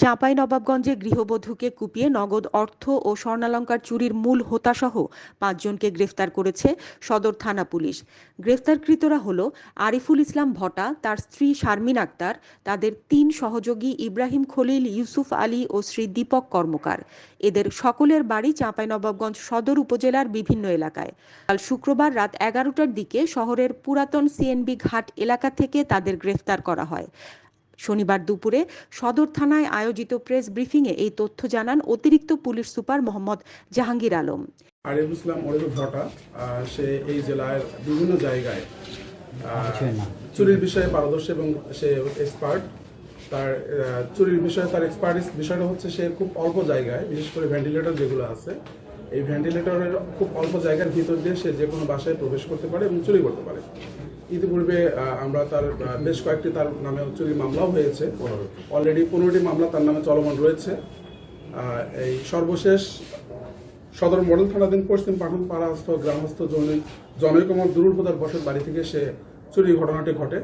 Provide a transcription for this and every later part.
চাঁপাই নবাবগঞ্জে গৃহবধূকে কুপিয়ে নগদ অর্থ ও স্বর্ণালঙ্কার চুরির মূল হোতাসহ পাঁচজনকে গ্রেফতার করেছে সদর থানা পুলিশ। গ্রেফতারকৃতরা হল আরিফুল ইসলাম ভটা, তার স্ত্রী শারমিন আক্তার, তাদের তিন সহযোগী ইব্রাহিম খলিল, ইউসুফ আলী ও শ্রী দীপক কর্মকার। এদের সকলের বাড়ি চাঁপাই নবাবগঞ্জ সদর উপজেলার বিভিন্ন এলাকায়। কাল শুক্রবার রাত এগারোটার দিকে শহরের পুরাতন সিএনবি ঘাট এলাকা থেকে তাদের গ্রেফতার করা হয়। শনিবার দুপুরে সদর থানায় আয়োজিত প্রেস ব্রিফিংয়ে এই তথ্য জানান অতিরিক্ত পুলিশ সুপার মোহাম্মদ জাহাঙ্গীর আলম। আরিফ ইসলাম অরিফ ভটা সে এই জেলার বিভিন্ন জায়গায় আহ, চুরির বিষয়ে পারদর্শী এবং সে এক্সপার্ট তার চুরির বিষয়ে তার এক্সপার্টিস বিষয়টা হচ্ছে সে খুব অল্প জায়গায় বিশেষ করে ভেন্টিলেটর যেগুলো আছে এই ভেন্টিলেটরের খুব অল্প জায়গার ভিতর দিয়ে সে যে কোনো বাসায় প্রবেশ করতে পারে এবং চুরি করতে পারে। ইতিপূর্বে আমরা তার বেশ কয়েকটি তার নামে চুরি মামলাও হয়েছে। অলরেডি পনেরোটি মামলা তার নামে চলমান রয়েছে। এই সর্বশেষ সদর মডেল থানাধীন পশ্চিম পাঠান পাড়াস্থ গ্রামস্থ জনৈক জনৈকমল দুরুল হুদার বসত বাড়ি থেকে সে চুরি ঘটনাটি ঘটে।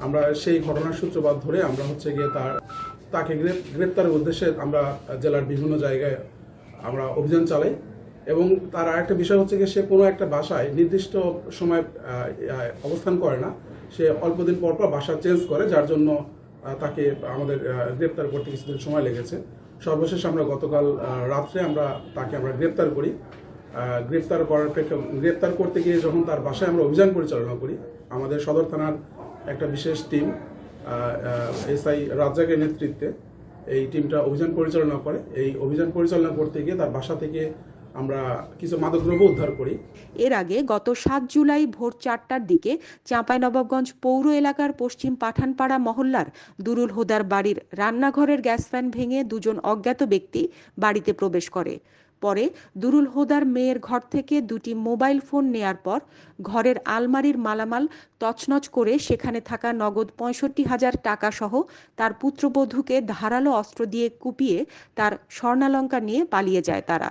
আমরা সেই ঘটনার সূত্রপাত ধরে আমরা হচ্ছে গিয়ে তার তাকে গ্রেপ- গ্রেপ্তারের উদ্দেশ্যে আমরা জেলার বিভিন্ন জায়গায় আমরা অভিযান চালাই। এবং তার আরেকটা বিষয় হচ্ছে গিয়ে সে কোনো একটা বাসায় নির্দিষ্ট সময় অবস্থান করে না। সে অল্পদিন পর পর বাসা চেঞ্জ করে, যার জন্য তাকে আমাদের গ্রেপ্তার করতে কিছুদিন সময় লেগেছে। সর্বশেষ আমরা গতকাল রাত্রে আমরা তাকে আমরা গ্রেপ্তার করি। গ্রেপ্তার করার গ্রেপ্তার করতে গিয়ে যখন তার বাসায় আমরা অভিযান পরিচালনা করি, আমাদের সদর থানার একটা বিশেষ টিম এসআই রাজ্জাকের নেতৃত্বে এই টিমটা অভিযান পরিচালনা করে। এই অভিযান পরিচালনা করতে গিয়ে তার বাসা থেকে আমরা কিছু মাদকদ্রব্য উদ্ধার করি। এর আগে গত সাত জুলাই ভোর চারটার দিকে চাঁপাইনবাবগঞ্জ পৌর এলাকার পশ্চিম পাঠানপাড়া মহল্লার দুরুল হোদার বাড়ির রান্নাঘরের গ্যাস ফ্যান ভেঙে দুজন অজ্ঞাত ব্যক্তি বাড়িতে প্রবেশ করে। পরে দুরুল হোদার মেয়ের ঘর থেকে দুটি মোবাইল ফোন নেয়ার পর ঘরের আলমারির মালামাল তছনছ করে সেখানে থাকা নগদ পঁয়ষট্টি হাজার টাকা সহ তার পুত্রবধূকে ধারালো অস্ত্র দিয়ে কুপিয়ে তার স্বর্ণালঙ্কা নিয়ে পালিয়ে যায় তারা।